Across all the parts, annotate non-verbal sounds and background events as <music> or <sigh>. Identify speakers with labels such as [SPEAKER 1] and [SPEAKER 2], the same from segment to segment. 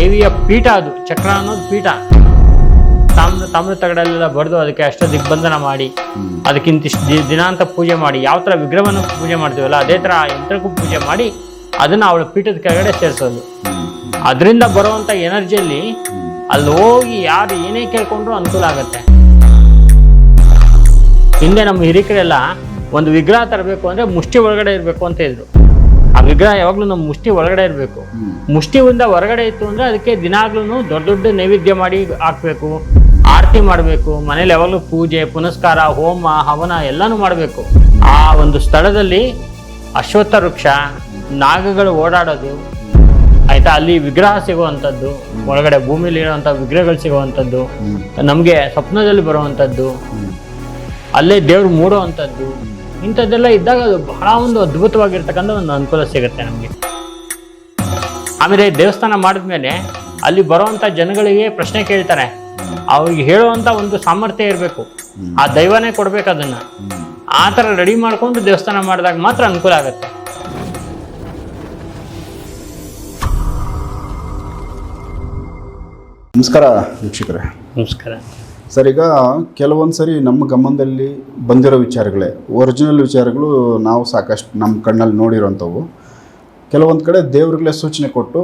[SPEAKER 1] ದೇವಿಯ ಪೀಠ ಅದು, ಚಕ್ರ ಅನ್ನೋದು ಪೀಠ. ತಾಮ್ರ ತಾಮ್ರ ತಗಡಲ್ಲೆಲ್ಲ ಬರೆದು ಅದಕ್ಕೆ ಅಷ್ಟ ದಿಗ್ಬಂಧನ ಮಾಡಿ, ಅದಕ್ಕಿಂತಿಷ್ಟು ದಿನಾಂತ ದಿನ ಪೂಜೆ ಮಾಡಿ, ಯಾವ ಥರ ವಿಗ್ರಹವನ್ನು ಪೂಜೆ ಮಾಡ್ತೀವಲ್ಲ, ಅದೇ ಥರ ಆ ಯಂತ್ರಕ್ಕೂ ಪೂಜೆ ಮಾಡಿ, ಅದನ್ನು ಅವಳ ಪೀಠದ ಕೆಳಗಡೆ ಸೇರಿಸೋದು. ಅದರಿಂದ ಬರುವಂಥ ಎನರ್ಜಿಯಲ್ಲಿ ಅಲ್ಲಿ ಹೋಗಿ ಯಾರು ಏನೇ ಕೇಳ್ಕೊಂಡ್ರು ಅನುಕೂಲ ಆಗುತ್ತೆ. ಹಿಂದೆ ನಮ್ಮ ಹಿರಿಕರೆಲ್ಲ ಒಂದು ವಿಗ್ರಹ ತರಬೇಕು ಅಂದರೆ ಮುಷ್ಟಿ ಒಳಗಡೆ ಇರಬೇಕು ಅಂತ ಇದ್ರು ಆ ವಿಗ್ರಹ ಯಾವಾಗಲೂ ನಮ್ಮ ಮುಷ್ಟಿ ಒಳಗಡೆ ಇರಬೇಕು. ಮುಷ್ಟಿಯಿಂದ ಹೊರಗಡೆ ಇತ್ತು ಅಂದರೆ ಅದಕ್ಕೆ ದಿನಾಗ್ಲೂ ದೊಡ್ಡ ದೊಡ್ಡ ನೈವೇದ್ಯ ಮಾಡಿ ಹಾಕ್ಬೇಕು. ಆರತಿ ಮಾಡಬೇಕು. ಮನೇಲಿ ಯಾವಾಗಲೂ ಪೂಜೆ ಪುನಸ್ಕಾರ ಹೋಮ ಹವನ ಎಲ್ಲನೂ ಮಾಡಬೇಕು. ಆ ಒಂದು ಸ್ಥಳದಲ್ಲಿ ಅಶ್ವತ್ಥ ವೃಕ್ಷ ನಾಗಗಳು ಓಡಾಡೋದು. ಆಯ್ತಾ? ಅಲ್ಲಿ ವಿಗ್ರಹ ಸಿಗುವಂಥದ್ದು. ಒಳಗಡೆ ಭೂಮಿಲಿ ಇರುವಂಥ ವಿಗ್ರಹಗಳು ಸಿಗುವಂಥದ್ದು. ನಮಗೆ ಸ್ವಪ್ನದಲ್ಲಿ ಬರುವಂಥದ್ದು. ಅಲ್ಲೇ ದೇವ್ರು ಮೂಡುವಂಥದ್ದು. ಇಂಥದ್ದೆಲ್ಲ ಇದ್ದಾಗ ಅದು ಬಹಳ ಒಂದು ಅದ್ಭುತವಾಗಿರ್ತಕ್ಕಂಥ ಒಂದು ಅನುಕೂಲ ಸಿಗುತ್ತೆ ನಮಗೆ. ಆಮೇಲೆ ದೇವಸ್ಥಾನ ಮಾಡಿದ್ಮೇಲೆ ಅಲ್ಲಿ ಬರುವಂಥ ಜನಗಳಿಗೆ ಪ್ರಶ್ನೆ ಕೇಳ್ತಾರೆ. ಅವ್ರಿಗೆ ಹೇಳುವಂಥ ಒಂದು ಸಾಮರ್ಥ್ಯ ಇರಬೇಕು. ಆ ದೈವನೇ ಕೊಡ್ಬೇಕು ಅದನ್ನು. ಆ ಥರ ರೆಡಿ ಮಾಡ್ಕೊಂಡು ದೇವಸ್ಥಾನ ಮಾಡಿದಾಗ ಮಾತ್ರ ಅನುಕೂಲ ಆಗುತ್ತೆ.
[SPEAKER 2] ನಮಸ್ಕಾರ ವೀಕ್ಷಕರೇ.
[SPEAKER 1] ನಮಸ್ಕಾರ.
[SPEAKER 2] ಸರ್ ಈಗ ಕೆಲವೊಂದು ಸರಿ ನಮ್ಮ ಗಮನದಲ್ಲಿ ಬಂದಿರೋ ವಿಚಾರಗಳೇ. ಒರಿಜಿನಲ್ ವಿಚಾರಗಳು ನಾವು ಸಾಕಷ್ಟು ನಮ್ಮ ಕಣ್ಣಲ್ಲಿ ನೋಡಿರೋಂಥವು. ಕೆಲವೊಂದು ಕಡೆ ದೇವ್ರುಗಳೇ ಸೂಚನೆ ಕೊಟ್ಟು,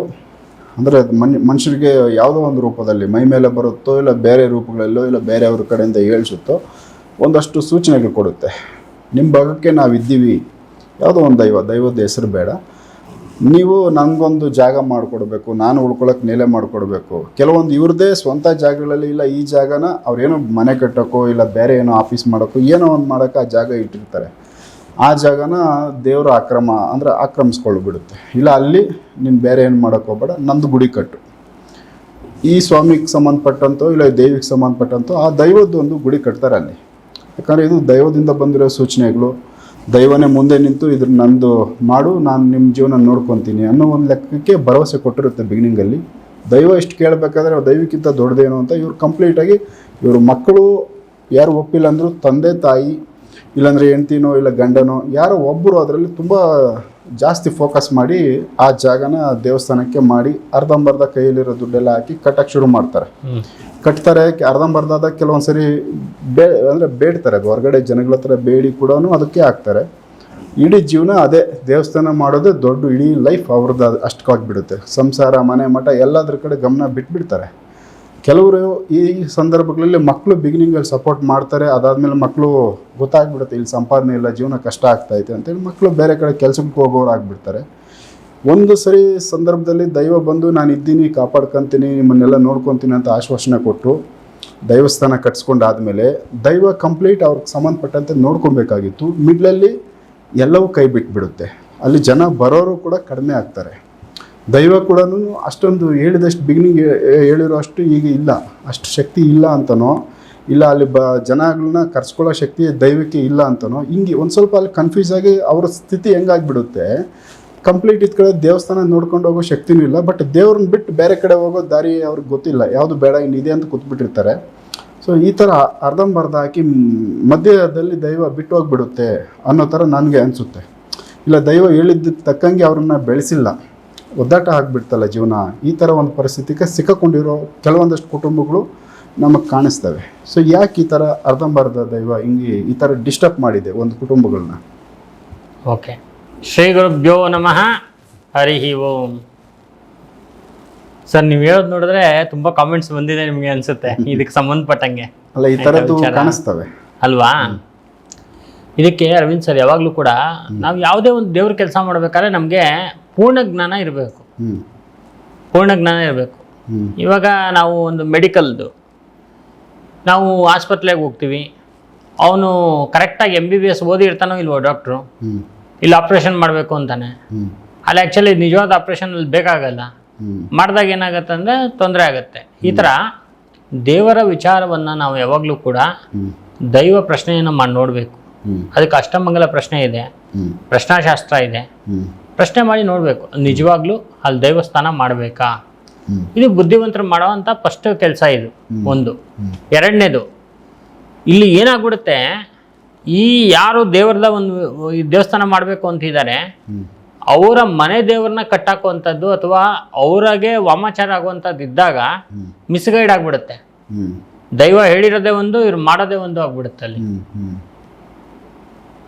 [SPEAKER 2] ಅಂದರೆ ಮನ್, ಮನುಷ್ಯರಿಗೆ ಯಾವುದೋ ಒಂದು ರೂಪದಲ್ಲಿ ಮೈ ಮೇಲೆ ಬರುತ್ತೋ ಇಲ್ಲ ಬೇರೆ ರೂಪಗಳಲ್ಲೋ ಇಲ್ಲ ಬೇರೆಯವ್ರ ಕಡೆಯಿಂದ ಹೇಳಿಸುತ್ತೋ ಒಂದಷ್ಟು ಸೂಚನೆಗಳು ಕೊಡುತ್ತೆ. ನಿಮ್ಮ ಭಾಗಕ್ಕೆ ನಾವು ಇದ್ದೀವಿ ಯಾವುದೋ ಒಂದು ದೈವ, ದೈವದ ಹೆಸರು ಬೇಡ. ನೀವು ನನಗೊಂದು ಜಾಗ ಮಾಡಿಕೊಡ್ಬೇಕು, ನಾನು ಉಳ್ಕೊಳಕ್ಕೆ ನೆಲೆ ಮಾಡಿಕೊಡ್ಬೇಕು. ಕೆಲವೊಂದು ಇವ್ರದ್ದೇ ಸ್ವಂತ ಜಾಗಗಳಲ್ಲಿ ಇಲ್ಲ, ಈ ಜಾಗನ ಅವ್ರೇನೋ ಮನೆ ಕಟ್ಟೋಕ್ಕೋ ಇಲ್ಲ ಬೇರೆ ಏನೋ ಆಫೀಸ್ ಮಾಡೋಕ್ಕೋ ಏನೋ ಒಂದು ಮಾಡೋಕ್ಕೆ ಆ ಜಾಗ ಇಟ್ಟಿರ್ತಾರೆ. ಆ ಜಾಗನ ದೇವರು ಆಕ್ರಮ ಅಂದರೆ ಆಕ್ರಮಿಸ್ಕೊಳ್ಬಿಡುತ್ತೆ. ಇಲ್ಲ, ಅಲ್ಲಿ ನೀನು ಬೇರೆ ಏನು ಮಾಡೋಕ್ಕೆ ಹೋಗ್ಬೇಡ, ನಂದು ಗುಡಿ ಕಟ್ಟು. ಈ ಸ್ವಾಮಿಗೆ ಸಂಬಂಧಪಟ್ಟಂತೋ ಇಲ್ಲ ದೇವಿಗೆ ಸಂಬಂಧಪಟ್ಟಂತೋ ಆ ದೈವದ್ದು ಒಂದು ಗುಡಿ ಕಟ್ತಾರೆ ಅಲ್ಲಿ. ಯಾಕಂದರೆ ಇದು ದೈವದಿಂದ ಬಂದಿರೋ ಸೂಚನೆಗಳು ದೈವನೇ ಮುಂದೆ ನಿಂತು ಇದ್ರ ನಂದು ಮಾಡು, ನಾನು ನಿಮ್ಮ ಜೀವನ ನೋಡ್ಕೊತೀನಿ ಅನ್ನೋ ಒಂದು ಲೆಕ್ಕಕ್ಕೆ ಭರವಸೆ ಕೊಟ್ಟಿರುತ್ತೆ ಬಿಗಿನಿಂಗಲ್ಲಿ ದೈವ ಇಷ್ಟು ಕೇಳಬೇಕಾದ್ರೆ ದೈವಕ್ಕಿಂತ ದೊಡ್ಡದೇನು ಅಂತ ಇವರು ಕಂಪ್ಲೀಟಾಗಿ ಇವರು ಮಕ್ಕಳು ಯಾರು ಒಪ್ಪಿಲ್ಲ ಅಂದರೂ ತಂದೆ ತಾಯಿ, ಇಲ್ಲಾಂದರೆ ಹೆಂಡ್ತಿನೋ ಇಲ್ಲ ಗಂಡನೋ, ಯಾರೋ ಒಬ್ಬರು ಅದರಲ್ಲಿ ತುಂಬ ಜಾಸ್ತಿ ಫೋಕಸ್ ಮಾಡಿ ಆ ಜಾಗನ ದೇವಸ್ಥಾನಕ್ಕೆ ಮಾಡಿ ಅರ್ಧಂಬರ್ಧ ಕೈಯಲ್ಲಿರೋ ದುಡ್ಡೆಲ್ಲ ಹಾಕಿ ಕಟ್ಟಕ್ಕೆ ಶುರು ಮಾಡ್ತಾರೆ. ಕಟ್ತಾರೆ ಅರ್ಧಂಬರ್ಧದ ಕೆಲವೊಂದ್ಸರಿ ಬೇ ಅಂದರೆ ಬೇಡ್ತಾರೆ ಅದು. ಹೊರಗಡೆ ಜನಗಳ ಹತ್ರ ಬೇಡಿ ಕೂಡ ಅದಕ್ಕೆ ಹಾಕ್ತಾರೆ. ಇಡೀ ಜೀವನ ಅದೇ ದೇವಸ್ಥಾನ ಮಾಡೋದೇ ದೊಡ್ಡ ಇಡೀ ಲೈಫ್ ಅವ್ರದ್ದು ಅಷ್ಟಕ್ಕಾಗಿಬಿಡುತ್ತೆ ಸಂಸಾರ ಮನೆ ಮಠ ಎಲ್ಲದ್ರ ಕಡೆ ಗಮನ ಬಿಟ್ಬಿಡ್ತಾರೆ. ಕೆಲವರು ಈ ಸಂದರ್ಭಗಳಲ್ಲಿ ಮಕ್ಕಳು ಬಿಗಿನಿಂಗಲ್ಲಿ ಸಪೋರ್ಟ್ ಮಾಡ್ತಾರೆ, ಅದಾದಮೇಲೆ ಮಕ್ಕಳು ಗೊತ್ತಾಗ್ಬಿಡುತ್ತೆ, ಇಲ್ಲಿ ಸಂಪಾದನೆ ಇಲ್ಲ, ಜೀವನ ಕಷ್ಟ ಆಗ್ತೈತೆ ಅಂತೇಳಿ ಮಕ್ಕಳು ಬೇರೆ ಕಡೆ ಕೆಲಸಕ್ಕೆ ಹೋಗೋರು ಆಗಿಬಿಡ್ತಾರೆ. ಒಂದು ಸರಿ ಸಂದರ್ಭದಲ್ಲಿ ದೈವ ಬಂದು, ನಾನು ಇದ್ದೀನಿ, ಕಾಪಾಡ್ಕೊತೀನಿ, ನಿಮ್ಮನ್ನೆಲ್ಲ ನೋಡ್ಕೊತೀನಿ ಅಂತ ಆಶ್ವಾಸನೆ ಕೊಟ್ಟು ದೈವಸ್ಥಾನ ಕಟ್ಸ್ಕೊಂಡಾದಮೇಲೆ ದೈವ ಕಂಪ್ಲೀಟ್ ಅವ್ರಿಗೆ ಸಂಬಂಧಪಟ್ಟಂತೆ ನೋಡ್ಕೊಬೇಕಾಗಿತ್ತು. ಮಿಡ್ಲಲ್ಲಿ ಎಲ್ಲವೂ ಕೈ ಬಿಟ್ಬಿಡುತ್ತೆ. ಅಲ್ಲಿ ಜನ ಬರೋರು ಕೂಡ ಕಡಿಮೆ ಆಗ್ತಾರೆ. ದೈವ ಕೂಡ ಅಷ್ಟೊಂದು ಹೇಳಿದಷ್ಟು ಬಿಗಿನಿಂಗ್ ಹೇಳಿರೋ ಅಷ್ಟು ಈಗ ಇಲ್ಲ. ಅಷ್ಟು ಶಕ್ತಿ ಇಲ್ಲ ಅಂತನೋ, ಇಲ್ಲ ಅಲ್ಲಿ ಬ ಜನಗಳನ್ನ ಕರ್ಸ್ಕೊಳ್ಳೋ ಶಕ್ತಿ ದೈವಕ್ಕೆ ಇಲ್ಲ ಅಂತನೋ, ಹಿಂಗೆ ಒಂದು ಸ್ವಲ್ಪ ಅಲ್ಲಿ ಕನ್ಫ್ಯೂಸ್ ಆಗಿ ಅವ್ರ ಸ್ಥಿತಿ ಹೆಂಗಾಗ್ಬಿಡುತ್ತೆ. ಕಂಪ್ಲೀಟ್ ಇದ್ದ ಕಡೆ ದೇವಸ್ಥಾನ ನೋಡ್ಕೊಂಡು ಹೋಗೋ ಶಕ್ತಿನೂ ಇಲ್ಲ ಬಟ್ ದೇವ್ರನ್ನ ಬಿಟ್ಟು ಬೇರೆ ಕಡೆ ಹೋಗೋ ದಾರಿ ಅವ್ರಿಗೆ ಗೊತ್ತಿಲ್ಲ. ಯಾವುದು ಬೇಡ, ಇನ್ನಿದೆ ಅಂತ ಕೂತ್ಬಿಟ್ಟಿರ್ತಾರೆ. ಸೊ ಈ ಥರ ಅರ್ಧಂಬರ್ಧ ಹಾಕಿ ಮಧ್ಯದಲ್ಲಿ ದೈವ ಬಿಟ್ಟು ಹೋಗ್ಬಿಡುತ್ತೆ ಅನ್ನೋ ಥರ ನನಗೆ ಅನಿಸುತ್ತೆ. ಇಲ್ಲ, ದೈವ ಹೇಳಿದ್ದಕ್ಕೆ ತಕ್ಕಂಗೆ ಅವ್ರನ್ನ ಬೆಳೆಸಿಲ್ಲ. ಒದ್ದಾಟ ಆಗಿಬಿಡ್ತಲ್ಲ ಜೀವನ ಈ ಥರ ಒಂದು ಪರಿಸ್ಥಿತಿಗೆ ಸಿಕ್ಕಾಕೊಂಡಿರೋ ಕೆಲವೊಂದಷ್ಟು ಕುಟುಂಬಗಳು ನಮಗೆ ಕಾಣಿಸ್ತವೆ. ಸೊ ಯಾಕೆ ಈ ಥರ ಅರ್ಧಂಬರ್ಧ ದೈವ ಹಿಂಗೆ ಈ ಥರ ಡಿಸ್ಟರ್ಬ್ ಮಾಡಿದೆ ಒಂದು ಕುಟುಂಬಗಳನ್ನ
[SPEAKER 1] ಓಕೆ ಶ್ರೀ ಗುರುಭ್ಯೋ ನಮಃ. ಹರಿ ಓಂ. ಸರ್ ನೀವು ಹೇಳೋದು ನೋಡಿದ್ರೆ ತುಂಬಾ ಕಾಮೆಂಟ್ಸ್ ಬಂದಿದೆ ನಿಮಗೆ ಅನ್ಸುತ್ತೆ. <laughs> ಇದಕ್ಕೆ ಸಂಬಂಧಪಟ್ಟಂಗೆ.
[SPEAKER 2] ಅಲ್ಲ ಈ ಥರದ್ದು ಕಾಣಿಸ್ತವೆ.
[SPEAKER 1] ಅಲ್ವಾ? ಇದಕ್ಕೆ ಅರವಿಂದ್ ಸರ್ ಯಾವಾಗಲೂ ಕೂಡ ನಾವು ಯಾವುದೇ ಒಂದು ದೇವ್ರ ಕೆಲಸ ಮಾಡ್ಬೇಕಾದ್ರೆ ನಮಗೆ ಪೂರ್ಣ ಜ್ಞಾನ ಇರಬೇಕು. ಪೂರ್ಣ ಜ್ಞಾನ ಇರಬೇಕು. ಇವಾಗ ನಾವು ಒಂದು ಮೆಡಿಕಲ್ದು ನಾವು ಆಸ್ಪತ್ರೆಗೆ ಹೋಗ್ತೀವಿ. ಅವನು ಕರೆಕ್ಟಾಗಿ ಎಂ ಬಿ ಬಿ ಎಸ್ ಓದಿ ಇರ್ತಾನೋ ಇಲ್ವೋ ಡಾಕ್ಟ್ರು? ಇಲ್ಲಿ ಆಪ್ರೇಷನ್ ಮಾಡಬೇಕು ಅಂತಾನೆ. ಅಲ್ಲಿ ಆ್ಯಕ್ಚುಲಿ ನಿಜವಾದ ಆಪ್ರೇಷನ್ ಅಲ್ಲಿ ಬೇಕಾಗಲ್ಲ. ಮಾಡಿದಾಗ ಏನಾಗುತ್ತೆ ಅಂದರೆ ತೊಂದರೆ ಆಗುತ್ತೆ. ಈ ಥರ ದೇವರ ವಿಚಾರವನ್ನು ನಾವು ಯಾವಾಗಲೂ ಕೂಡ ದೈವ ಪ್ರಶ್ನೆಯನ್ನು ಮಾಡಿ ನೋಡಬೇಕು. ಅದಕ್ಕೆ ಅಷ್ಟಮಂಗಲ ಪ್ರಶ್ನೆ ಇದೆ. ಪ್ರಶ್ನಾಶಾಸ್ತ್ರ ಇದೆ. ಪ್ರಶ್ನೆ ಮಾಡಿ ನೋಡಬೇಕು. ನಿಜವಾಗ್ಲೂ ಅಲ್ಲಿ ದೈವಸ್ಥಾನ ಮಾಡಬೇಕಾ? ಇದು ಬುದ್ಧಿವಂತರು ಮಾಡೋವಂಥ ಫಸ್ಟ್ ಕೆಲಸ ಇದು. ಒಂದು. ಎರಡನೇದು ಇಲ್ಲಿ ಏನಾಗ್ಬಿಡುತ್ತೆ ಈ ಯಾರು ದೇವರದ ಒಂದು ದೇವಸ್ಥಾನ ಮಾಡಬೇಕು ಅಂತಿದ್ದಾರೆ ಅವರ ಮನೆ ದೇವ್ರನ್ನ ಕಟ್ಟಾಕುವಂಥದ್ದು ಅಥವಾ ಅವರಾಗೆ ವಾಮಾಚಾರ ಆಗುವಂಥದ್ದು ಇದ್ದಾಗ ಮಿಸ್ಗೈಡ್ ಆಗ್ಬಿಡುತ್ತೆ. ದೈವ ಹೇಳಿರೋದೇ ಒಂದು ಇವ್ರು ಮಾಡೋದೇ ಒಂದು ಆಗ್ಬಿಡುತ್ತೆ ಅಲ್ಲಿ.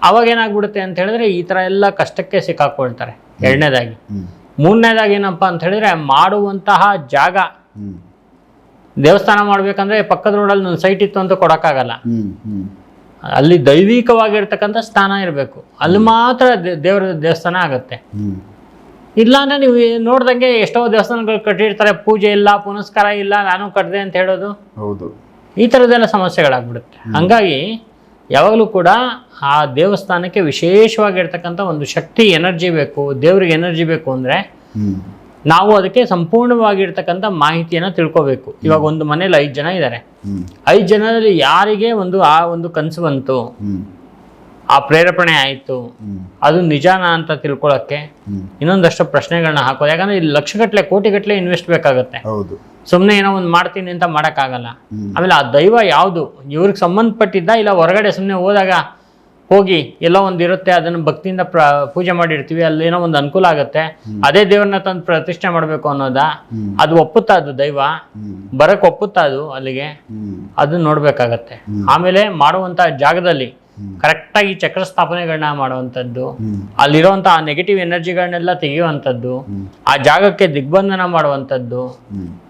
[SPEAKER 1] ಅವಾಗ ಏನಾಗ್ಬಿಡುತ್ತೆ ಅಂತ ಹೇಳಿದ್ರೆ ಈ ಥರ ಎಲ್ಲ ಕಷ್ಟಕ್ಕೆ ಸಿಕ್ಕಾಕೊಳ್ತಾರೆ. ಎರಡನೇದಾಗಿ. ಮೂರನೇದಾಗಿ ಏನಪ್ಪ ಅಂತ ಹೇಳಿದ್ರೆ ಮಾಡುವಂತಹ ಜಾಗ. ದೇವಸ್ಥಾನ ಮಾಡ್ಬೇಕಂದ್ರೆ ಪಕ್ಕದ ರೋಡಲ್ಲಿ ಒಂದು ಸೈಟ್ ಇತ್ತು ಅಂತ ಕೊಡೋಕ್ಕಾಗಲ್ಲ. ಅಲ್ಲಿ ದೈವಿಕವಾಗಿರ್ತಕ್ಕಂಥ ಸ್ಥಾನ ಇರಬೇಕು. ಅಲ್ಲಿ ಮಾತ್ರ ದೇವರ ದೇವಸ್ಥಾನ ಆಗುತ್ತೆ.
[SPEAKER 2] ಇಲ್ಲ
[SPEAKER 1] ಇಲ್ಲಾಂದ್ರೆ ನೀವು ನೋಡ್ದಂಗೆ ಎಷ್ಟೋ ದೇವಸ್ಥಾನಗಳು ಕಟ್ಟಿರ್ತಾರೆ. ಪೂಜೆ ಇಲ್ಲ ಪುನಸ್ಕಾರ ಇಲ್ಲ ನಾನು ಕಟ್ಟಿದೆ ಅಂತ ಹೇಳೋದು.
[SPEAKER 2] ಹೌದು.
[SPEAKER 1] ಈ ಥರದ್ದೆಲ್ಲ ಸಮಸ್ಯೆಗಳಾಗ್ಬಿಡುತ್ತೆ. ಹಂಗಾಗಿ ಯಾವಾಗಲೂ ಕೂಡ ಆ ದೇವಸ್ಥಾನಕ್ಕೆ ವಿಶೇಷವಾಗಿರ್ತಕ್ಕಂಥ ಒಂದು ಶಕ್ತಿ ಎನರ್ಜಿ ಬೇಕು ದೇವ್ರಿಗೆ ಎನರ್ಜಿ ಬೇಕು ಅಂದರೆ ನಾವು ಅದಕ್ಕೆ ಸಂಪೂರ್ಣವಾಗಿರ್ತಕ್ಕಂಥ ಮಾಹಿತಿಯನ್ನು ತಿಳ್ಕೊಬೇಕು. ಇವಾಗ ಒಂದು ಮನೇಲಿ ಐದು ಜನ ಇದ್ದಾರೆ ಐದು ಜನರಲ್ಲಿ ಯಾರಿಗೆ ಒಂದು ಆ ಒಂದು ಕನಸು ಬಂತು? ಆ ಪ್ರೇರೇಪಣೆ ಆಯಿತು. ಅದು ನಿಜಾನ ಅಂತ ತಿಳ್ಕೊಳ್ಳೋಕ್ಕೆ ಇನ್ನೊಂದಷ್ಟು ಪ್ರಶ್ನೆಗಳನ್ನ ಹಾಕೋದು. ಯಾಕಂದ್ರೆ ಇಲ್ಲಿ ಲಕ್ಷಗಟ್ಟಲೆ ಕೋಟಿಗಟ್ಟಲೆ ಇನ್ವೆಸ್ಟ್ ಬೇಕಾಗುತ್ತೆ.
[SPEAKER 2] ಹೌದು.
[SPEAKER 1] ಸುಮ್ಮನೆ ಏನೋ ಒಂದು ಮಾಡ್ತೀನಿ ಅಂತ ಮಾಡೋಕ್ಕಾಗಲ್ಲ. ಆಮೇಲೆ ಆ ದೈವ ಯಾವುದು? ಇವ್ರಿಗೆ ಸಂಬಂಧಪಟ್ಟಿದ್ದ ಇಲ್ಲ ಹೊರಗಡೆ ಸುಮ್ಮನೆ ಹೋದಾಗ ಹೋಗಿ ಎಲ್ಲೋ ಒಂದು ಇರುತ್ತೆ ಅದನ್ನು ಭಕ್ತಿಯಿಂದ ಪ್ರ ಪೂಜೆ ಮಾಡಿರ್ತೀವಿ ಅಲ್ಲಿ ಏನೋ ಒಂದು ಅನುಕೂಲ ಆಗುತ್ತೆ. ಅದೇ ದೇವ್ರನ್ನ ತಂದು ಪ್ರತಿಷ್ಠೆ ಮಾಡಬೇಕು ಅನ್ನೋದಾ? ಅದು ಒಪ್ಪುತ್ತಾ ಅದು ದೈವ? ಬರಕ್ಕೆ ಒಪ್ಪುತ್ತಾ ಅದು ಅಲ್ಲಿಗೆ? ಅದನ್ನ ನೋಡ್ಬೇಕಾಗತ್ತೆ. ಆಮೇಲೆ ಮಾಡುವಂಥ ಜಾಗದಲ್ಲಿ. ಕರೆಕ್ಟಾಗಿ ಚಕ್ರ ಸ್ಥಾಪನೆಗಳನ್ನ ಮಾಡುವಂಥದ್ದು ಅಲ್ಲಿರುವಂಥ ಆ ನೆಗೆಟಿವ್ ಎನರ್ಜಿಗಳನ್ನೆಲ್ಲ ತೆಗೆಯುವಂಥದ್ದು ಆ ಜಾಗಕ್ಕೆ ದಿಗ್ಬಂಧನ ಮಾಡುವಂಥದ್ದು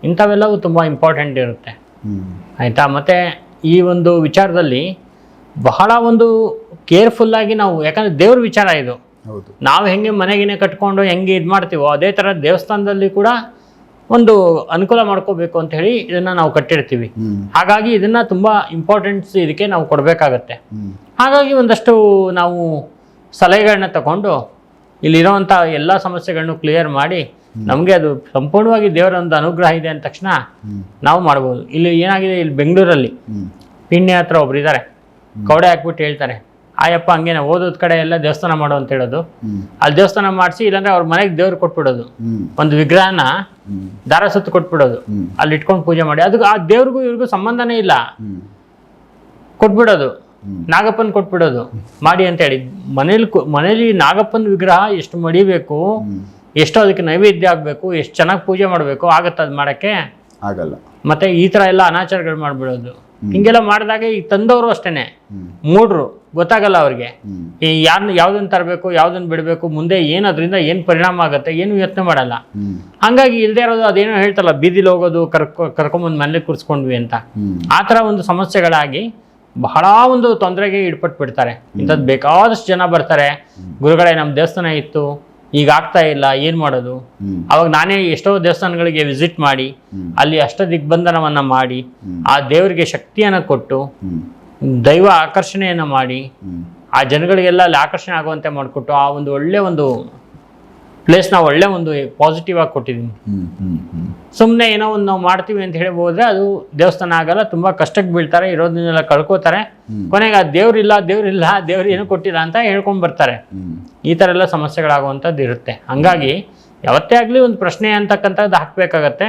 [SPEAKER 1] ಇಂಥವೆಲ್ಲವೂ ತುಂಬ ಇಂಪಾರ್ಟೆಂಟ್ ಇರುತ್ತೆ.
[SPEAKER 2] ಆಯ್ತಾ
[SPEAKER 1] ಆಯಿತಾ? ಮತ್ತು ಈ ಒಂದು ವಿಚಾರದಲ್ಲಿ ಬಹಳ ಒಂದು ಕೇರ್ಫುಲ್ಲಾಗಿ ನಾವು ಯಾಕಂದರೆ ದೇವ್ರ ವಿಚಾರ ಇದು. ನಾವು ಹೆಂಗೆ ಮನೆಗಿನೇ ಕಟ್ಕೊಂಡು ಹೆಂಗೆ ಇದು ಮಾಡ್ತೀವೋ ಅದೇ ಥರ ದೇವಸ್ಥಾನದಲ್ಲಿ ಕೂಡ ಒಂದು ಅನುಕೂಲ ಮಾಡ್ಕೋಬೇಕು ಅಂತ ಹೇಳಿ ಇದನ್ನ ನಾವು ಕಟ್ಟಿರ್ತೀವಿ. ಹಾಗಾಗಿ ಇದನ್ನ ತುಂಬಾ ಇಂಪಾರ್ಟೆನ್ಸ್ ಇದಕ್ಕೆ ನಾವು ಕೊಡಬೇಕಾಗತ್ತೆ. ಹಾಗಾಗಿ ಒಂದಷ್ಟು ನಾವು ಸಲಹೆಗಳನ್ನ ತಗೊಂಡು ಇಲ್ಲಿರುವಂತಹ ಎಲ್ಲ ಸಮಸ್ಯೆಗಳನ್ನು ಕ್ಲಿಯರ್ ಮಾಡಿ ನಮಗೆ ಅದು ಸಂಪೂರ್ಣವಾಗಿ ದೇವರ ಒಂದು ಅನುಗ್ರಹ ಇದೆ ಅಂದ ತಕ್ಷಣ ನಾವು ಮಾಡ್ಬೋದು. ಇಲ್ಲಿ ಏನಾಗಿದೆ ಇಲ್ಲಿ ಬೆಂಗಳೂರಲ್ಲಿ ಪಿಣ್ಯ ಹತ್ರ ಒಬ್ರು ಇದ್ದಾರೆ ಕೌಡೆ ಹಾಕ್ಬಿಟ್ಟು ಹೇಳ್ತಾರೆ. ಆಯಪ್ಪ ಹಂಗೇನೆ ಓದೋದ್ ಕಡೆ ಎಲ್ಲ ದೇವಸ್ಥಾನ ಮಾಡು ಅಂತ ಹೇಳೋದು. ಅಲ್ಲಿ ದೇವಸ್ಥಾನ ಮಾಡಿಸಿ ಇಲ್ಲಾಂದ್ರೆ ಅವ್ರ ಮನೆಗೆ ದೇವ್ರು ಕೊಟ್ಬಿಡೋದು. ಒಂದು ವಿಗ್ರಹನ ದಾರ ಸುತ್ತು ಕೊಟ್ಬಿಡೋದು. ಅಲ್ಲಿ ಇಟ್ಕೊಂಡು ಪೂಜೆ ಮಾಡಿ. ಅದಕ್ಕೆ ಆ ದೇವ್ರಿಗೂ ಇವ್ರಿಗೂ ಸಂಬಂಧನೇ ಇಲ್ಲ. ಕೊಟ್ಬಿಡೋದು. ನಾಗಪ್ಪನ ಕೊಟ್ಬಿಡೋದು. ಮಾಡಿ ಅಂತ ಹೇಳಿ. ಮನೇಲಿ ಮನೇಲಿ ನಾಗಪ್ಪನ ವಿಗ್ರಹ ಎಷ್ಟು ಮಡಿಬೇಕು ಎಷ್ಟು ಅದಕ್ಕೆ ನೈವೇದ್ಯ ಆಗಬೇಕು ಎಷ್ಟು ಚೆನ್ನಾಗಿ ಪೂಜೆ ಮಾಡಬೇಕು ಆಗತ್ತೆ ಅದು ಮಾಡೋಕ್ಕೆ?
[SPEAKER 2] ಆಗಲ್ಲ.
[SPEAKER 1] ಮತ್ತೆ ಈ ಥರ ಎಲ್ಲ ಅನಾಚಾರಗಳು ಮಾಡಿಬಿಡೋದು. ಹಿಂಗೆಲ್ಲ ಮಾಡಿದಾಗ ಈಗ ತಂದವರು ಅಷ್ಟೇನೆ. ಮೂಡ್ರು. ಗೊತ್ತಾಗಲ್ಲ ಅವ್ರಿಗೆ. ಈ ಯಾರನ್ನ ಯಾವ್ದನ್ನ ತರಬೇಕು ಯಾವ್ದನ್ನ ಬಿಡಬೇಕು ಮುಂದೆ ಏನು ಅದರಿಂದ ಏನು ಪರಿಣಾಮ ಆಗುತ್ತೆ ಏನು ಯತ್ನ ಮಾಡಲ್ಲ. ಹಂಗಾಗಿ ಇಲ್ಲದೆ ಇರೋದು ಅದೇನೋ ಹೇಳ್ತಲ್ಲ ಬೀದಿಲಿ ಹೋಗೋದು ಕರ್ಕೊ ಕರ್ಕೊಂಬಂದು ಮನೇಲಿ ಕೂರಿಸ್ಕೊಂಡ್ವಿ ಅಂತ.
[SPEAKER 2] ಆತರ
[SPEAKER 1] ಆ ಥರ ಒಂದು ಸಮಸ್ಯೆಗಳಾಗಿ ಬಹಳ ಒಂದು ತೊಂದರೆಗೆ ಇಡ್ಪಟ್ಟು ಬಿಡ್ತಾರೆ. ಇಂಥದ್ದು ಬೇಕಾದಷ್ಟು ಜನ ಬರ್ತಾರೆ. ಗುರುಗಳೇ ನಮ್ಮ ದೇವಸ್ಥಾನ ಇತ್ತು ಈಗ ಆಗ್ತಾ ಇಲ್ಲ ಏನ್ ಮಾಡೋದು? ಅವಾಗ ನಾನೇ ಎಷ್ಟೋ ದೇವಸ್ಥಾನಗಳಿಗೆ ವಿಸಿಟ್ ಮಾಡಿ ಅಲ್ಲಿ ಅಷ್ಟ ದಿಗ್ಬಂಧನವನ್ನ ಮಾಡಿ ಆ ದೇವರಿಗೆ ಶಕ್ತಿಯನ್ನ ಕೊಟ್ಟು ದೈವ ಆಕರ್ಷಣೆಯನ್ನು ಮಾಡಿ ಆ ಜನಗಳಿಗೆಲ್ಲ ಅಲ್ಲಿ ಆಕರ್ಷಣೆ ಆಗುವಂತೆ ಮಾಡಿಕೊಟ್ಟು ಆ ಒಂದು ಒಳ್ಳೆ ಒಂದು ಪ್ಲೇಸ್ನ ಒಳ್ಳೆ ಒಂದು ಪಾಸಿಟಿವ್ ಆಗಿ ಕೊಟ್ಟಿದ್ದೀನಿ ಸುಮ್ಮನೆ ಏನೋ ಒಂದು ನಾವು ಮಾಡ್ತೀವಿ ಅಂತ ಹೇಳಿ ಹೋದ್ರೆ ಅದು ದೇವಸ್ಥಾನ ಆಗಲ್ಲ ತುಂಬ ಕಷ್ಟಕ್ಕೆ ಬೀಳ್ತಾರೆ ಇರೋದನ್ನೆಲ್ಲ ಕಳ್ಕೊತಾರೆ. ಕೊನೆಗೆ ಆ ದೇವ್ರಿಲ್ಲ ದೇವ್ರಿಲ್ಲ ದೇವ್ರು ಏನು ಕೊಟ್ಟಿಲ್ಲ ಅಂತ ಹೇಳ್ಕೊಂಡು ಬರ್ತಾರೆ. ಈ ಥರ ಎಲ್ಲ ಸಮಸ್ಯೆಗಳಾಗುವಂಥದ್ದು ಇರುತ್ತೆ. ಹಂಗಾಗಿ ಯಾವತ್ತೇ ಆಗಲಿ ಒಂದು ಪ್ರಶ್ನೆ ಅಂತಕ್ಕಂಥದ್ದು ಹಾಕಬೇಕಾಗತ್ತೆ.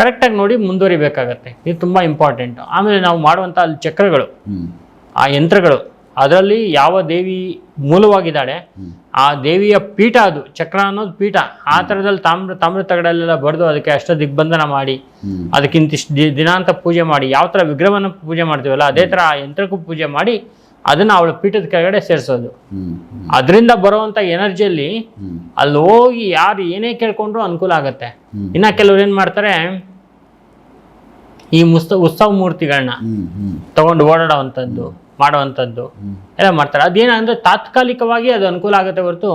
[SPEAKER 1] ಕರೆಕ್ಟಾಗಿ ನೋಡಿ ಮುಂದುವರಿಬೇಕಾಗತ್ತೆ. ಇದು ತುಂಬ ಇಂಪಾರ್ಟೆಂಟು ಆಮೇಲೆ ನಾವು ಮಾಡುವಂಥ ಅಲ್ಲಿ ಚಕ್ರಗಳು ಆ ಯಂತ್ರಗಳು ಅದರಲ್ಲಿ ಯಾವ ದೇವಿ ಮೂಲವಾಗಿದ್ದಾಳೆ ಆ ದೇವಿಯ ಪೀಠ ಅದು ಚಕ್ರ ಅನ್ನೋದು ಪೀಠ. ಆ ಥರದಲ್ಲಿ ತಾಮ್ರ ತಾಮ್ರ ತಗಡಲ್ಲೆಲ್ಲ ಬರೆದು ಅದಕ್ಕೆ ಅಷ್ಟ ದಿಗ್ಬಂಧನ ಮಾಡಿ ಅದಕ್ಕಿಂತಿಷ್ಟು ದಿನಾಂತ ಪೂಜೆ ಮಾಡಿ ಯಾವ ಥರ ವಿಗ್ರಹವನ್ನು ಪೂಜೆ ಮಾಡ್ತೀವಲ್ಲ ಅದೇ ಥರ ಆ ಯಂತ್ರಕ್ಕೂ ಪೂಜೆ ಮಾಡಿ ಅದನ್ನು ಅವಳ ಪೀಠದ ಕೆಳಗಡೆ ಸೇರಿಸೋದು. ಅದರಿಂದ ಬರುವಂತ ಎನರ್ಜಿಯಲ್ಲಿ ಅಲ್ಲಿ ಹೋಗಿ ಯಾರು ಏನೇ ಕೇಳ್ಕೊಂಡ್ರು ಅನುಕೂಲ ಆಗತ್ತೆ. ಇನ್ನ ಕೆಲವ್ರು ಏನ್ ಮಾಡ್ತಾರೆ ಈ ಮುಸ್ತ ಉತ್ಸವ ಮೂರ್ತಿಗಳನ್ನ ತಗೊಂಡು ಓಡಾಡುವಂತದ್ದು
[SPEAKER 2] ಮಾಡುವಂತದ್ದು
[SPEAKER 1] ಎಲ್ಲ ಮಾಡ್ತಾರೆ. ಅದೇನಂದ್ರೆ ತಾತ್ಕಾಲಿಕವಾಗಿ ಅದು ಅನುಕೂಲ ಆಗುತ್ತೆ ಹೊರತು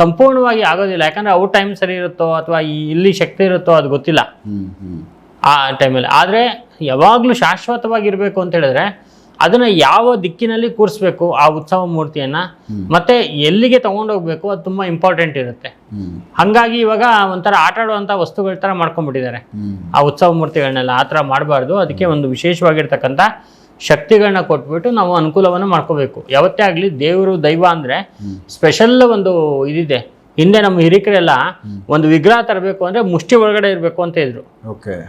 [SPEAKER 1] ಸಂಪೂರ್ಣವಾಗಿ ಆಗೋದಿಲ್ಲ. ಯಾಕಂದ್ರೆ ಅವ್ರ ಟೈಮ್ ಸರಿ ಇರುತ್ತೋ ಅಥವಾ ಈ ಇಲ್ಲಿ ಶಕ್ತಿ ಇರುತ್ತೋ ಅದು ಗೊತ್ತಿಲ್ಲ. ಆ ಟೈಮಲ್ಲಿ ಆದರೆ ಯಾವಾಗಲೂ ಶಾಶ್ವತವಾಗಿರಬೇಕು ಅಂತ ಹೇಳಿದ್ರೆ ಅದನ್ನು ಯಾವ ದಿಕ್ಕಿನಲ್ಲಿ ಕೂರಿಸ್ಬೇಕು ಆ ಉತ್ಸವ ಮೂರ್ತಿಯನ್ನ ಮತ್ತೆ ಎಲ್ಲಿಗೆ ತಗೊಂಡೋಗ್ಬೇಕು ಅದು ತುಂಬಾ ಇಂಪಾರ್ಟೆಂಟ್ ಇರುತ್ತೆ. ಹಂಗಾಗಿ ಇವಾಗ ಒಂಥರ ಆಟ ಆಡುವಂತ ವಸ್ತುಗಳ ತರ ಮಾಡ್ಕೊಂಡ್ಬಿಟ್ಟಿದ್ದಾರೆ. ಆ ಉತ್ಸವ ಮೂರ್ತಿಗಳನ್ನೆಲ್ಲ ಆ ತರ ಮಾಡಬಾರ್ದು. ಅದಕ್ಕೆ ಒಂದು ವಿಶೇಷವಾಗಿರ್ತಕ್ಕಂಥ ಶಕ್ತಿಗಳನ್ನ ಕೊಟ್ಬಿಟ್ಟು ನಾವು ಅನುಕೂಲವನ್ನು ಮಾಡ್ಕೋಬೇಕು. ಯಾವತ್ತೇ ಆಗಲಿ ದೇವರು ದೈವ ಅಂದ್ರೆ ಸ್ಪೆಷಲ್ ಒಂದು ಇದಿದೆ. ಹಿಂದೆ ನಮ್ಮ ಹಿರಿಕರೆಲ್ಲ ಒಂದು ವಿಗ್ರಹ ತರಬೇಕು ಅಂದ್ರೆ ಮುಷ್ಟಿ ಒಳಗಡೆ ಇರಬೇಕು ಅಂತ ಇದ್ರು.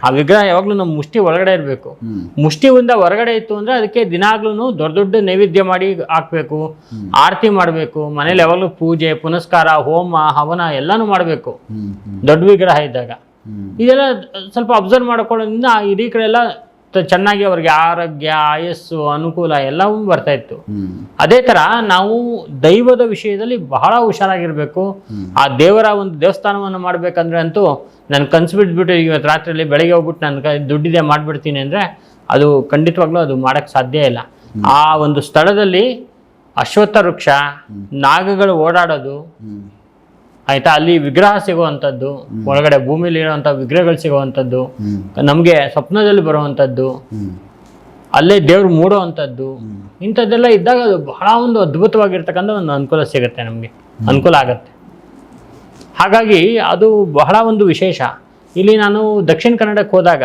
[SPEAKER 1] ಆ ವಿಗ್ರಹ ಯಾವಾಗ್ಲೂ ನಮ್ಮ ಮುಷ್ಟಿ ಒಳಗಡೆ ಇರಬೇಕು. ಮುಷ್ಟಿಯಿಂದ ಹೊರಗಡೆ ಇತ್ತು ಅಂದ್ರೆ ಅದಕ್ಕೆ ದಿನಾಗ್ಲೂ ದೊಡ್ಡ ದೊಡ್ಡ ನೈವೇದ್ಯ ಮಾಡಿ ಹಾಕ್ಬೇಕು ಆರತಿ ಮಾಡಬೇಕು ಮನೇಲಿ ಯಾವಾಗ್ಲೂ ಪೂಜೆ ಪುನಸ್ಕಾರ ಹೋಮ ಹವನ ಎಲ್ಲಾನು ಮಾಡಬೇಕು. ದೊಡ್ಡ ವಿಗ್ರಹ ಇದ್ದಾಗ. ಇದೆಲ್ಲ ಸ್ವಲ್ಪ ಅಬ್ಸರ್ವ್ ಮಾಡ್ಕೊಳ್ಳೋದ್ರಿಂದ ಆ ಹಿರೀಕರೆಲ್ಲ ಚೆನ್ನಾಗಿ ಅವ್ರಿಗೆ ಆರೋಗ್ಯ ಆಯಸ್ಸು ಅನುಕೂಲ ಎಲ್ಲವೂ ಬರ್ತಾ ಇತ್ತು. ಅದೇ ತರ ನಾವು ದೈವದ ವಿಷಯದಲ್ಲಿ ಬಹಳ ಹುಷಾರಾಗಿರ್ಬೇಕು. ಆ ದೇವರ ಒಂದು ದೇವಸ್ಥಾನವನ್ನು ಮಾಡ್ಬೇಕಂದ್ರೆ ಅಂತೂ ನಾನು ಕನ್ಸು ಬಿಟ್ಬಿಟ್ಟು ಇವತ್ತು ರಾತ್ರಿಯಲ್ಲಿ ಬೆಳಗ್ಗೆ ಹೋಗ್ಬಿಟ್ಟು ನನ್ನ ಕೈ ದುಡ್ಡಿದೆ ಮಾಡ್ಬಿಡ್ತೀನಿ ಅಂದ್ರೆ ಅದು ಖಂಡಿತವಾಗ್ಲೂ ಅದು ಮಾಡಕ್ ಸಾಧ್ಯ ಇಲ್ಲ. ಆ ಒಂದು ಸ್ಥಳದಲ್ಲಿ ಅಶ್ವತ್ಥ ವೃಕ್ಷ ನಾಗಗಳು ಓಡಾಡೋದು ಆಯ್ತಾ? ಅಲ್ಲಿ ವಿಗ್ರಹ ಸಿಗುವಂಥದ್ದು ಒಳಗಡೆ ಭೂಮಿಲಿ ಇರುವಂಥ ವಿಗ್ರಹಗಳು ಸಿಗುವಂಥದ್ದು ನಮಗೆ ಸ್ವಪ್ನದಲ್ಲಿ ಬರುವಂಥದ್ದು ಅಲ್ಲೇ ದೇವ್ರು ಮೂಡುವಂಥದ್ದು ಇಂಥದ್ದೆಲ್ಲ ಇದ್ದಾಗ ಅದು ಬಹಳ ಒಂದು ಅದ್ಭುತವಾಗಿರ್ತಕ್ಕಂಥ ಒಂದು ಅನುಕೂಲ ಸಿಗುತ್ತೆ ನಮಗೆ. ಅನುಕೂಲ ಆಗತ್ತೆ. ಹಾಗಾಗಿ ಅದು ಬಹಳ ಒಂದು ವಿಶೇಷ. ಇಲ್ಲಿ ನಾನು ದಕ್ಷಿಣ ಕನ್ನಡಕ್ಕೆ ಹೋದಾಗ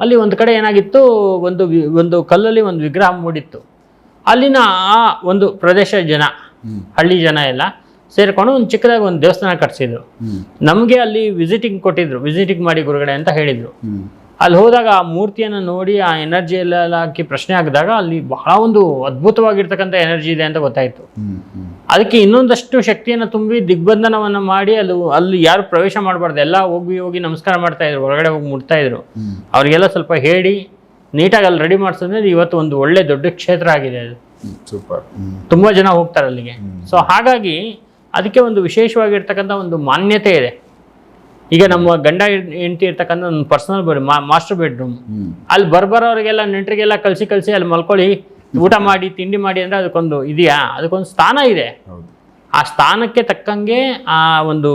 [SPEAKER 1] ಅಲ್ಲಿ ಒಂದು ಕಡೆ ಏನಾಗಿತ್ತು ಒಂದು ಒಂದು ಕಲ್ಲಲ್ಲಿ ಒಂದು ವಿಗ್ರಹ ಮೂಡಿತ್ತು. ಅಲ್ಲಿನ ಆ ಒಂದು ಪ್ರದೇಶ ಜನ ಹಳ್ಳಿ ಜನ ಎಲ್ಲ ಸೇರ್ಕೊಂಡು ಒಂದು ಚಿಕ್ಕದಾಗಿ ಒಂದು ದೇವಸ್ಥಾನ ಕಟ್ಸಿದ್ರು. ನಮಗೆ ಅಲ್ಲಿ ವಿಸಿಟಿಂಗ್ ಕೊಟ್ಟಿದ್ರು ವಿಸಿಟಿಂಗ್ ಮಾಡಿ ಗುರುಗಡೆ ಅಂತ ಹೇಳಿದ್ರು. ಅಲ್ಲಿ ಹೋದಾಗ ಆ ಮೂರ್ತಿಯನ್ನು ನೋಡಿ ಆ ಎನರ್ಜಿ ಎಲ್ಲ ಹಾಕಿ ಪ್ರಶ್ನೆ ಹಾಕಿದಾಗ ಅಲ್ಲಿ ಬಹಳ ಒಂದು ಅದ್ಭುತವಾಗಿರ್ತಕ್ಕಂಥ ಎನರ್ಜಿ ಇದೆ ಅಂತ ಗೊತ್ತಾಯಿತು. ಅದಕ್ಕೆ ಇನ್ನೊಂದಷ್ಟು ಶಕ್ತಿಯನ್ನು ತುಂಬಿ ದಿಗ್ಬಂಧನವನ್ನು ಮಾಡಿ ಅಲ್ಲಿ ಅಲ್ಲಿ ಯಾರು ಪ್ರವೇಶ ಮಾಡಬಾರ್ದು ಎಲ್ಲ ಹೋಗಿ ಹೋಗಿ ನಮಸ್ಕಾರ ಮಾಡ್ತಾ ಇದ್ರು ಹೊರಗಡೆ ಹೋಗಿ ಮುಟ್ತಾ ಇದ್ರು. ಅವರಿಗೆಲ್ಲ ಸ್ವಲ್ಪ ಹೇಳಿ ನೀಟಾಗಿ ಅಲ್ಲಿ ರೆಡಿ ಮಾಡಿಸಿದ್ರೆ ಇವತ್ತು ಒಂದು ಒಳ್ಳೆ ದೊಡ್ಡ ಕ್ಷೇತ್ರ ಆಗಿದೆ ಅದು.
[SPEAKER 2] ಸೂಪರ್
[SPEAKER 1] ತುಂಬ ಜನ ಹೋಗ್ತಾರೆ ಅಲ್ಲಿಗೆ. ಸೊ ಹಾಗಾಗಿ ಅದಕ್ಕೆ ಒಂದು ವಿಶೇಷವಾಗಿರ್ತಕ್ಕಂಥ ಒಂದು ಮಾನ್ಯತೆ ಇದೆ. ಈಗ ನಮ್ಮ ಗಂಡ ಹೆಂಡತಿ ಇರ್ತಕ್ಕಂಥ ಒಂದು ಪರ್ಸನಲ್ ಬೆಡ್ ಮಾಸ್ಟರ್ ಬೆಡ್ರೂಮ್ ಅಲ್ಲಿ ಬರ್ಬರೋರಿಗೆಲ್ಲ ನೆಂಟರಿಗೆಲ್ಲ ಕಲಸಿ ಕಲಸಿ ಅಲ್ಲಿ ಮಲ್ಕೊಳ್ಳಿ ಊಟ ಮಾಡಿ ತಿಂಡಿ ಮಾಡಿ ಅಂದರೆ ಅದಕ್ಕೊಂದು ಇದೆಯಾ? ಅದಕ್ಕೊಂದು ಸ್ಥಾನ ಇದೆ. ಆ ಸ್ಥಾನಕ್ಕೆ ತಕ್ಕಂಗೆ ಆ ಒಂದು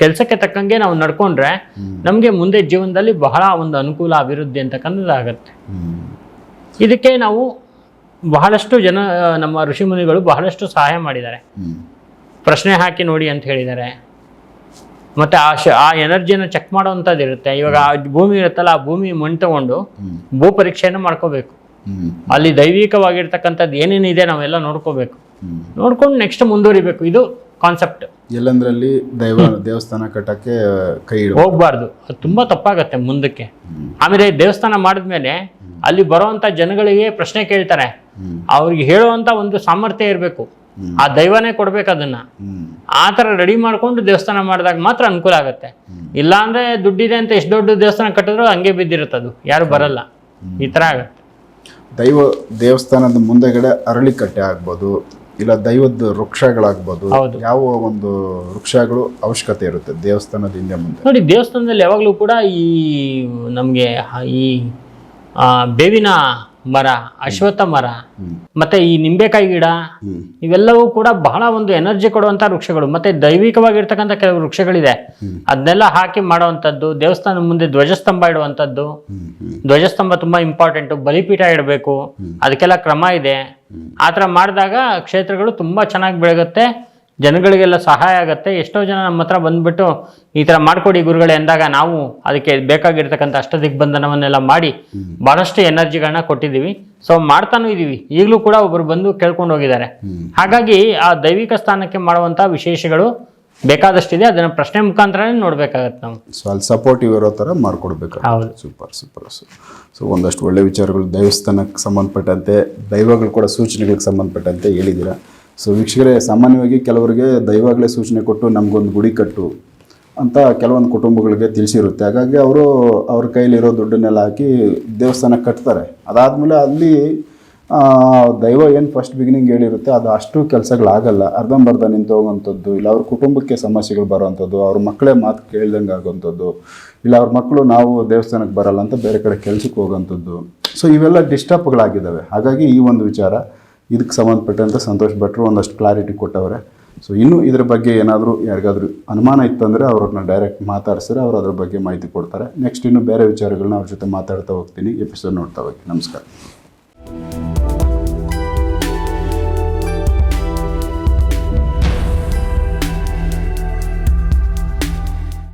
[SPEAKER 1] ಕೆಲಸಕ್ಕೆ ತಕ್ಕಂಗೆ ನಾವು ನಡ್ಕೊಂಡ್ರೆ ನಮಗೆ ಮುಂದೆ ಜೀವನದಲ್ಲಿ ಬಹಳ ಒಂದು ಅನುಕೂಲ ಅಭಿವೃದ್ಧಿ
[SPEAKER 2] ಅಂತಕ್ಕಂಥದ್ದಾಗತ್ತೆ
[SPEAKER 1] ಇದಕ್ಕೆ ನಾವು ಬಹಳಷ್ಟು ಜನ ನಮ್ಮ ಋಷಿಮುನಿಗಳು ಬಹಳಷ್ಟು ಸಹಾಯ ಮಾಡಿದ್ದಾರೆ. ಪ್ರಶ್ನೆ ಹಾಕಿ ನೋಡಿ ಅಂತ ಹೇಳಿದ್ದಾರೆ. ಮತ್ತು ಆ ಶ ಆ ಎನರ್ಜಿಯನ್ನು ಚೆಕ್ ಮಾಡೋವಂಥದ್ದು ಇರುತ್ತೆ. ಇವಾಗ ಆ ಭೂಮಿ ಇರುತ್ತಲ್ಲ ಆ ಭೂಮಿ ಮಣ್ಣು ತಗೊಂಡು ಭೂ ಪರೀಕ್ಷೆಯನ್ನು ಮಾಡ್ಕೋಬೇಕು. ಅಲ್ಲಿ ದೈವಿಕವಾಗಿರ್ತಕ್ಕಂಥದ್ದು ಏನೇನಿದೆ ನಾವೆಲ್ಲ ನೋಡ್ಕೋಬೇಕು. ನೋಡ್ಕೊಂಡು ನೆಕ್ಸ್ಟ್ ಮುಂದುವರಿಬೇಕು. ಇದು ಕಾನ್ಸೆಪ್ಟ್
[SPEAKER 2] ಎಲ್ಲಂದ್ರಲ್ಲಿ ದೈವ ದೇವಸ್ಥಾನ ಕಟ್ಟಕ್ಕೆ ಕೈ
[SPEAKER 1] ಹೋಗ್ಬಾರ್ದು. ಅದು ತುಂಬ ತಪ್ಪಾಗತ್ತೆ ಮುಂದಕ್ಕೆ. ಆಮೇಲೆ ದೇವಸ್ಥಾನ ಮಾಡಿದ್ಮೇಲೆ ಅಲ್ಲಿ ಬರೋವಂಥ ಜನಗಳಿಗೆ ಪ್ರಶ್ನೆ ಕೇಳ್ತಾರೆ. ಅವ್ರಿಗೆ ಹೇಳುವಂಥ ಒಂದು ಸಾಮರ್ಥ್ಯ ಇರಬೇಕು. ಆ ದೈವನೇ ಕೊಡ್ಬೇಕು ಅದನ್ನ. ಆ ಥರ ರೆಡಿ ಮಾಡ್ಕೊಂಡು ದೇವಸ್ಥಾನ ಮಾಡಿದಾಗ ಮಾತ್ರ ಅನುಕೂಲ ಆಗುತ್ತೆ. ಇಲ್ಲಾಂದ್ರೆ ದುಡ್ಡಿದೆ ಅಂತ ಎಷ್ಟು ದೊಡ್ಡ ದೇವಸ್ಥಾನ ಕಟ್ಟಿದ್ರು ಹಂಗೆ ಬಿದ್ದಿರುತ್ತೆ ಅದು. ಯಾರು ಬರಲ್ಲ. ಈ ಥರ ಆಗುತ್ತೆ.
[SPEAKER 2] ದೈವ ದೇವಸ್ಥಾನದ ಮುಂದೆಗಡೆ ಅರಳಿಕಟ್ಟೆ ಆಗ್ಬೋದು ಇಲ್ಲ ದೈವದ ವೃಕ್ಷಗಳಾಗ್ಬೋದು. ಯಾವ ಒಂದು ವೃಕ್ಷಗಳು ಅವಶ್ಯಕತೆ ಇರುತ್ತೆ ದೇವಸ್ಥಾನದ ಹಿಂದೆ ಮುಂದೆ?
[SPEAKER 1] ನೋಡಿ ದೇವಸ್ಥಾನದಲ್ಲಿ ಯಾವಾಗಲೂ ಕೂಡ ಈ ನಮಗೆ ಈ ಬೇವಿನ ಮರ ಅಶ್ವತ್ಥ ಮರ ಮತ್ತೆ ಈ ನಿಂಬೆಕಾಯಿ ಗಿಡ ಇವೆಲ್ಲವೂ ಕೂಡ ಬಹಳ ಒಂದು ಎನರ್ಜಿ ಕೊಡುವಂತ ವೃಕ್ಷಗಳು ಮತ್ತೆ ದೈವಿಕವಾಗಿರ್ತಕ್ಕಂಥ ಕೆಲವು ವೃಕ್ಷಗಳಿದೆ. ಅದನ್ನೆಲ್ಲ ಹಾಕಿ ಮಾಡುವಂತದ್ದು ದೇವಸ್ಥಾನದ ಮುಂದೆ ಧ್ವಜಸ್ತಂಭ
[SPEAKER 2] ಇಡುವಂತದ್ದು
[SPEAKER 1] ಧ್ವಜಸ್ತಂಭ ತುಂಬಾ ಇಂಪಾರ್ಟೆಂಟ್ ಬಲಿಪೀಠ ಇಡಬೇಕು. ಅದಕ್ಕೆಲ್ಲ ಕ್ರಮ ಇದೆ. ಆತರ ಥರ ಮಾಡಿದಾಗ ಕ್ಷೇತ್ರಗಳು ತುಂಬಾ ಚೆನ್ನಾಗಿ ಬೆಳಗುತ್ತೆ. ಜನಗಳಿಗೆಲ್ಲ ಸಹಾಯ ಆಗುತ್ತೆ. ಎಷ್ಟೋ ಜನ ನಮ್ಮ ಹತ್ರ ಬಂದ್ಬಿಟ್ಟು ಈ ಥರ ಮಾಡ್ಕೊಡಿ ಗುರುಗಳೇ ಅಂದಾಗ ನಾವು ಅದಕ್ಕೆ ಬೇಕಾಗಿರ್ತಕ್ಕಂಥ ಅಷ್ಟ ದಿಗ್ಬಂಧನವನ್ನೆಲ್ಲ ಮಾಡಿ ಬಹಳಷ್ಟು ಎನರ್ಜಿಗಳನ್ನ ಕೊಟ್ಟಿದ್ದೀವಿ. ಸೊ ಮಾಡ್ತಾನೂ ಇದ್ದೀವಿ ಈಗಲೂ ಕೂಡ ಒಬ್ಬರು ಬಂದು ಕೇಳ್ಕೊಂಡು ಹೋಗಿದ್ದಾರೆ ಹಾಗಾಗಿ ಆ ದೈವಿಕ ಸ್ಥಾನಕ್ಕೆ ಮಾಡುವಂಥ ವಿಶೇಷಗಳು ಬೇಕಾದಷ್ಟಿದೆ. ಅದನ್ನ ಪ್ರಶ್ನೆ ಮುಖಾಂತರನೇ ನೋಡ್ಬೇಕಾಗತ್ತೆ ನಾವು.
[SPEAKER 2] ಸೊ ಅಲ್ಲಿ ಸಪೋರ್ಟಿವ್ ಇರೋ ಥರ ಮಾಡ್ಕೊಡ್ಬೇಕು
[SPEAKER 1] ಹೌದು.
[SPEAKER 2] ಸೂಪರ್ ಸೂಪರ್ ಸೊ ಒಂದಷ್ಟು ಒಳ್ಳೆ ವಿಚಾರಗಳು ದೇವಸ್ಥಾನಕ್ಕೆ ಸಂಬಂಧಪಟ್ಟಂತೆ ದೈವಗಳು ಕೂಡ ಸೂಚನೆಗಳಿಗೆ ಸಂಬಂಧಪಟ್ಟಂತೆ ಹೇಳಿದ್ದೀರಾ? ಸೊ ವೀಕ್ಷಕರೇ, ಸಾಮಾನ್ಯವಾಗಿ ಕೆಲವರಿಗೆ ದೈವಗಳೇ ಸೂಚನೆ ಕೊಟ್ಟು ನಮಗೊಂದು ಗುಡಿ ಕಟ್ಟು ಅಂತ ಕೆಲವೊಂದು ಕುಟುಂಬಗಳಿಗೆ ತಿಳಿಸಿರುತ್ತೆ. ಹಾಗಾಗಿ ಅವರು ಅವ್ರ ಕೈಲಿರೋ ದುಡ್ಡನ್ನೆಲ್ಲ ಹಾಕಿ ದೇವಸ್ಥಾನ ಕಟ್ತಾರೆ. ಅದಾದಮೇಲೆ ಅಲ್ಲಿ ದೈವ ಏನು ಫಸ್ಟ್ ಬಿಗಿನಿಂಗ್ ಹೇಳಿರುತ್ತೆ, ಅದು ಅಷ್ಟು ಕೆಲಸಗಳಾಗಲ್ಲ. ಅರ್ಧಂಬರ್ಧ ನಿಂತು ಹೋಗುವಂಥದ್ದು, ಇಲ್ಲ ಅವ್ರ ಕುಟುಂಬಕ್ಕೆ ಸಮಸ್ಯೆಗಳು ಬರೋವಂಥದ್ದು, ಅವ್ರ ಮಕ್ಕಳೇ ಮಾತು ಕೇಳ್ದಂಗೆ ಆಗೋವಂಥದ್ದು, ಇಲ್ಲ ಅವ್ರ ಮಕ್ಕಳು ನಾವು ದೇವಸ್ಥಾನಕ್ಕೆ ಬರಲ್ಲ ಅಂತ ಬೇರೆ ಕಡೆ ಕೆಲಸಕ್ಕೆ ಹೋಗೋವಂಥದ್ದು. ಸೊ ಇವೆಲ್ಲ ಡಿಸ್ಟರ್ಬ್ಗಳಾಗಿದ್ದಾವೆ ಹಾಗಾಗಿ ಈ ಒಂದು ವಿಚಾರ ಇದಕ್ಕೆ ಸಂಬಂಧಪಟ್ಟಂಥ ಸಂತೋಷ್ ಭಟ್ರು ಒಂದಷ್ಟು ಕ್ಲಾರಿಟಿ ಕೊಟ್ಟವ್ರೆ. ಸೊ ಇನ್ನೂ ಇದ್ರ ಬಗ್ಗೆ ಏನಾದರೂ ಯಾರಿಗಾದ್ರೂ ಅನುಮಾನ ಇತ್ತಂದರೆ ಅವ್ರನ್ನ ಡೈರೆಕ್ಟ್ ಮಾತಾಡ್ಸಿದ್ರೆ ಅವರು ಅದ್ರ ಬಗ್ಗೆ ಮಾಹಿತಿ ಕೊಡ್ತಾರೆ. ನೆಕ್ಸ್ಟ್ ಇನ್ನೂ ಬೇರೆ ವಿಚಾರಗಳನ್ನ ಅವ್ರ ಜೊತೆ ಮಾತಾಡ್ತಾ ಹೋಗ್ತೀನಿ. ಎಪಿಸೋಡ್ ನೋಡ್ತಾ ಹೋಗಿ. ನಮಸ್ಕಾರ.